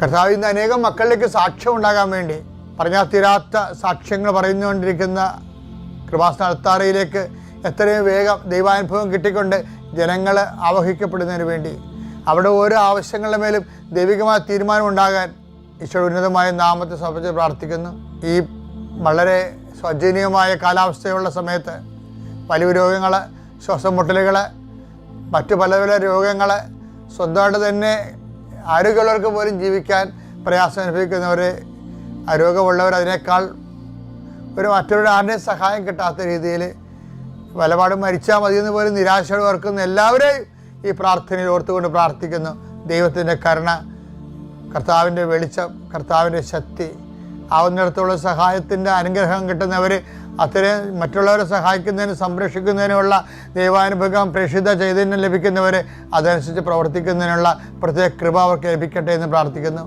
കർത്താവ് ഇന്ന് അനേകം മക്കളിലേക്ക് സാക്ഷ്യം ഉണ്ടാകാൻ വേണ്ടി പറഞ്ഞാൽ തീരാത്ത സാക്ഷ്യങ്ങൾ പറയുന്നുകൊണ്ടിരിക്കുന്ന കൃപാസ്ഥാനത്താറയിലേക്ക് എത്രയും വേഗം ദൈവാനുഭവം കിട്ടിക്കൊണ്ട് ജനങ്ങൾ ആവഹിക്കപ്പെടുന്നതിന് വേണ്ടി അവിടെ ഓരോ ആവശ്യങ്ങളുടെ മേലും ദൈവികമായ തീരുമാനം ഉണ്ടാകാൻ ഈശോ ഉന്നതമായ നാമത്തെ സമർപ്പിച്ച് പ്രാർത്ഥിക്കുന്നു. ഈ വളരെ സ്വജനീയമായ കാലാവസ്ഥയുള്ള സമയത്ത് പല രോഗങ്ങൾ ശ്വാസം മുട്ടലുകൾ മറ്റു പല പല രോഗങ്ങൾ സ്വന്തമായിട്ട് തന്നെ ആരോഗ്യമുള്ളവർക്ക് പോലും ജീവിക്കാൻ പ്രയാസം അനുഭവിക്കുന്നവർ ആരോഗ്യമുള്ളവർ അതിനേക്കാൾ ഒരു മറ്റൊരു ആരുടെയും സഹായം കിട്ടാത്ത രീതിയിൽ വലപാട് മരിച്ചാൽ മതിയെന്ന് പോലും നിരാശയോട് ഓർക്കുന്ന എല്ലാവരെയും ഈ പ്രാർത്ഥനയിൽ ഓർത്തുകൊണ്ട് പ്രാർത്ഥിക്കുന്നു. ദൈവത്തിന്റെ കരുണ കർത്താവിന്റെ വെളിച്ചം കർത്താവിന്റെ ശക്തി ആവുന്നിടത്തോളം സഹായത്തിന്റെ അനുഗ്രഹം കിട്ടുന്നവർ അത്രയും മറ്റുള്ളവരെ സഹായിക്കുന്നതിനും സംരക്ഷിക്കുന്നതിനുമുള്ള ദൈവാനുഭവം പ്രേക്ഷിത ചൈതന്യം ലഭിക്കുന്നവർ അതനുസരിച്ച് പ്രവർത്തിക്കുന്നതിനുള്ള പ്രത്യേക കൃപ അവർക്ക് ലഭിക്കട്ടെ എന്ന് പ്രാർത്ഥിക്കുന്നു.